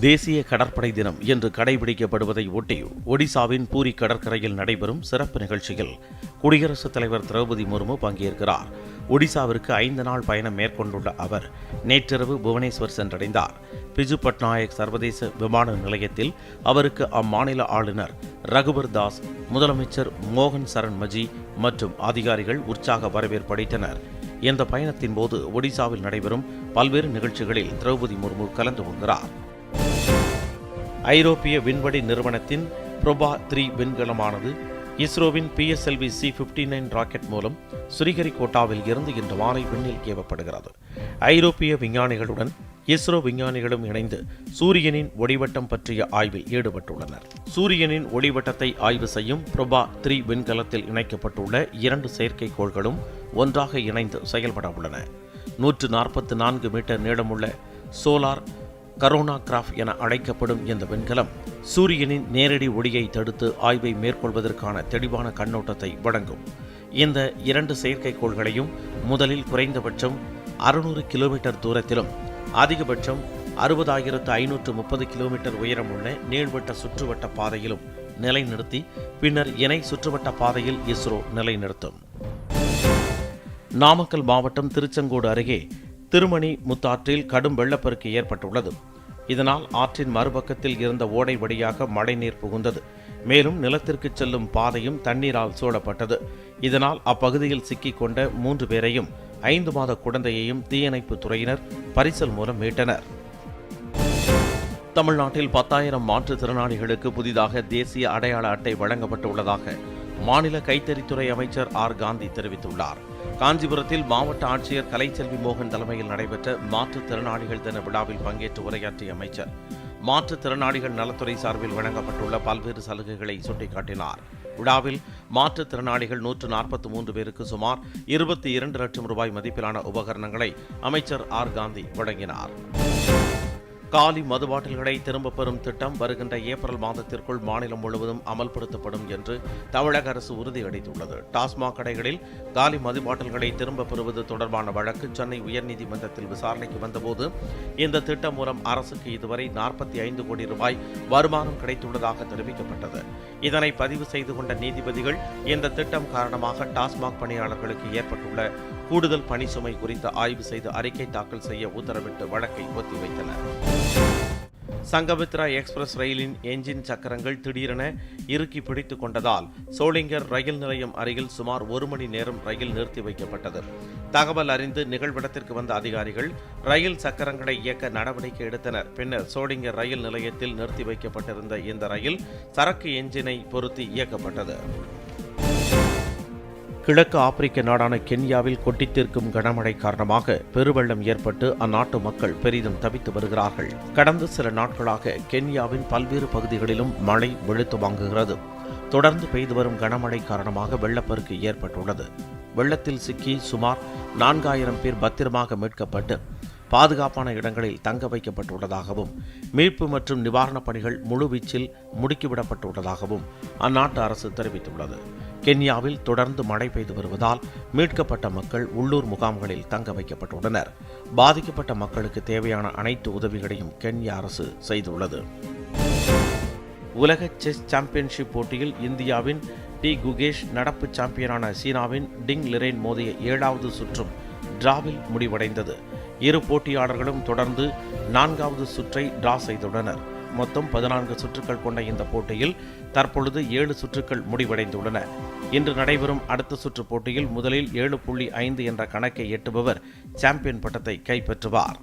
தேசிய கடற்படை தினம் இன்று கடைபிடிக்கப்படுவதை ஒட்டி ஒடிசாவின் பூரி கடற்கரையில் நடைபெறும் சிறப்பு நிகழ்ச்சியில் குடியரசுத் தலைவர் திரௌபதி முர்மு பங்கேற்கிறார். ஒடிசாவிற்கு ஐந்து நாள் பயணம் மேற்கொண்டுள்ள அவர் நேற்றிரவு புவனேஸ்வர் சென்றடைந்தார். பிஜு பட்நாயக் சர்வதேச விமான நிலையத்தில் அவருக்கு அம்மாநில ஆளுநர் ரகுபர் தாஸ் முதலமைச்சர் மோகன் சரண் மஜி மற்றும் அதிகாரிகள் உற்சாக வரவேற்பு அளித்தனர். இந்த பயணத்தின் போது ஒடிசாவில் நடைபெறும் பல்வேறு நிகழ்ச்சிகளில் திரௌபதி முர்மு கலந்து கொள்கிறார். ஐரோப்பிய விண்வெளி நிறுவனத்தின் புரோபா த்ரீ விண்கலமானது இஸ்ரோவின் PSLV C fifty nine rocket மூலம் ஸ்ரீஹரிகோட்டாவில் இருந்து இன்று மாலை விண்ணில் ஏவப்படுகிறது. ஐரோப்பிய விஞ்ஞானிகளுடன் இஸ்ரோ விஞ்ஞானிகளும் இணைந்து சூரியனின் ஒளிவட்டம் பற்றிய ஆய்வில் ஈடுபட்டுள்ளனர். சூரியனின் ஒளிவட்டத்தை ஆய்வு செய்யும் புரோபா த்ரீ விண்கலத்தில் இணைக்கப்பட்டுள்ள இரண்டு செயற்கைக்கோள்களும் ஒன்றாக இணைந்து செயல்பட உள்ளன. நூற்று நாற்பத்தி நான்கு மீட்டர் நீளமுள்ள சோலார் கரோனா கிராஃப் என அழைக்கப்படும் இந்த விண்கலம் சூரியனின் நேரடி ஒளியை தடுத்து ஆய்வை மேற்கொள்வதற்கான தெளிவான கண்ணோட்டத்தை வழங்கும். இந்த இரண்டு செயற்கைக்கோள்களையும் முதலில் குறைந்தபட்சம் அறுநூறு கிலோமீட்டர் தூரத்திலும் அதிகபட்சம் அறுபதாயிரத்து ஐநூற்று முப்பது கிலோமீட்டர் உயரமுள்ள நீள்வட்ட சுற்றுவட்ட பாதையிலும் நிலைநிறுத்தி பின்னர் இணை சுற்றுவட்ட பாதையில் இஸ்ரோ நிலைநிறுத்தும். நாமக்கல் மாவட்டம் திருச்செங்கோடு அருகே திருமணி முத்தாற்றில் கடும் வெள்ளப்பெருக்கு ஏற்பட்டுள்ளது. இதனால் ஆற்றின் மறுபக்கத்தில் இருந்த ஓடை வழியாக மழைநீர் புகுந்தது. மேலும் நிலத்திற்கு செல்லும் பாதையும் தண்ணீரால் சூழப்பட்டது. இதனால் அப்பகுதியில் சிக்கிக்கொண்ட மூன்று பேரையும் ஐந்து மாத குழந்தையையும் தீயணைப்பு துறையினர் பரிசல் மூலம் மீட்டனர். தமிழ்நாட்டில் பத்தாயிரம் மாற்றுத்திறனாளிகளுக்கு புதிதாக தேசிய அடையாள அட்டை வழங்கப்பட்டுள்ளதாக மாநில கைத்தறித்துறை அமைச்சர் ஆர். காந்தி தெரிவித்துள்ளார். காஞ்சிபுரத்தில் மாவட்ட ஆட்சியர் கலைச்செல்வி மோகன் தலைமையில் நடைபெற்ற மாற்றுத்திறனாளிகள் தின விழாவில் பங்கேற்று உரையாற்றிய அமைச்சர் மாற்றுத்திறனாளிகள் நலத்துறை சார்பில் வழங்கப்பட்டுள்ள பல்வேறு சலுகைகளை சுட்டிக்காட்டினார். விழாவில் மாற்றுத்திறனாளிகள் நூற்று நாற்பத்தி மூன்று பேருக்கு சுமார் இருபத்தி இரண்டு லட்சம் ரூபாய் மதிப்பிலான உபகரணங்களை அமைச்சர் ஆர். காந்தி வழங்கினார். காலி மது பாட்டில்களை திரும்பப் பெறும் திட்டம் வருகின்ற ஏப்ரல் மாதத்திற்குள் மாநிலம் முழுவதும் அமல்படுத்தப்படும் என்று தமிழக அரசு உறுதியளித்துள்ளது. டாஸ்மாக் கடைகளில் காலி மது பாட்டில்களை திரும்பப் பெறுவது தொடர்பான வழக்கு சென்னை உயர்நீதிமன்றத்தில் விசாரணைக்கு வந்தபோது இந்த திட்டம் மூலம் அரசுக்கு இதுவரை நாற்பத்தி ஐந்து கோடி ரூபாய் வருமானம் கிடைத்துள்ளதாக தெரிவிக்கப்பட்டது. இதனை பதிவு செய்து கொண்ட நீதிபதிகள் இந்த திட்டம் காரணமாக டாஸ்மாக் பணியாளர்களுக்கு ஏற்பட்டுள்ள கூடுதல் பணி சுமை குறித்து ஆய்வு செய்து அறிக்கை தாக்கல் செய்ய உத்தரவிட்டு வழக்கை ஒத்திவைத்தனர் சங்கமித்ரா எக்ஸ்பிரஸ் ரயிலின் என்ஜின் சக்கரங்கள் திடீரென இறுக்கி பிடித்துக் கொண்டதால் சோளிங்கர் ரயில் நிலையம் அருகில் சுமார் ஒரு மணி நேரம் ரயில் நிறுத்தி வைக்கப்பட்டது. தகவல் அறிந்து நிகழ்விடத்திற்கு வந்த அதிகாரிகள் ரயில் சக்கரங்களை இயக்க நடவடிக்கை எடுத்தனர். பின்னர் சோளிங்கர் ரயில் நிலையத்தில் நிறுத்தி வைக்கப்பட்டிருந்த இந்த ரயில் சரக்கு என்ஜினை பொருத்தி இயக்கப்பட்டது. கிழக்கு ஆப்பிரிக்க நாடான கென்யாவில் கொட்டித்தீர்க்கும் கனமழை காரணமாக பெருவெள்ளம் ஏற்பட்டு அந்நாட்டு மக்கள் பெரிதும் தவித்து வருகிறார்கள். கடந்த சில நாட்களாக கென்யாவின் பல்வேறு பகுதிகளிலும் மழை வெளுத்து வாங்குகிறது. தொடர்ந்து பெய்து வரும் கனமழை காரணமாக வெள்ளப்பெருக்கு ஏற்பட்டுள்ளது. வெள்ளத்தில் சிக்கி சுமார் நான்காயிரம் பேர் பத்திரமாக மீட்கப்பட்டு பாதுகாப்பான இடங்களில் தங்க வைக்கப்பட்டுள்ளதாகவும் மீட்பு மற்றும் நிவாரணப் பணிகள் முழுவீச்சில் முடுக்கிவிடப்பட்டுள்ளதாகவும் அந்நாட்டு அரசு தெரிவித்துள்ளது. கென்யாவில் தொடர்ந்து மழை பெய்து வருவதால் மீட்கப்பட்ட மக்கள் உள்ளூர் முகாம்களில் தங்க வைக்கப்பட்டுள்ளனர். பாதிக்கப்பட்ட மக்களுக்கு தேவையான அனைத்து உதவிகளையும் கென்யா அரசு செய்துள்ளது. உலக செஸ் சாம்பியன்ஷிப் போட்டியில் இந்தியாவின் டி குகேஷ் நடப்பு சாம்பியனான சீனாவின் டிங் லிரேன் மோதிய ஏழாவது சுற்றும் டிராவில் முடிவடைந்தது. இரு போட்டியாளர்களும் தொடர்ந்து நான்காவது சுற்றை டிரா செய்துள்ளனர். மொத்தம் பதினான்கு சுற்றுக்கள் கொண்ட இந்த போட்டியில் தற்பொழுது ஏழு சுற்றுக்கள் முடிவடைந்துள்ளன. இன்று நடைபெறும் அடுத்த சுற்று போட்டியில் முதலில் ஏழு புள்ளி ஐந்து என்ற கணக்கை எட்டுபவர் சாம்பியன் பட்டத்தை கைப்பற்றுவார்.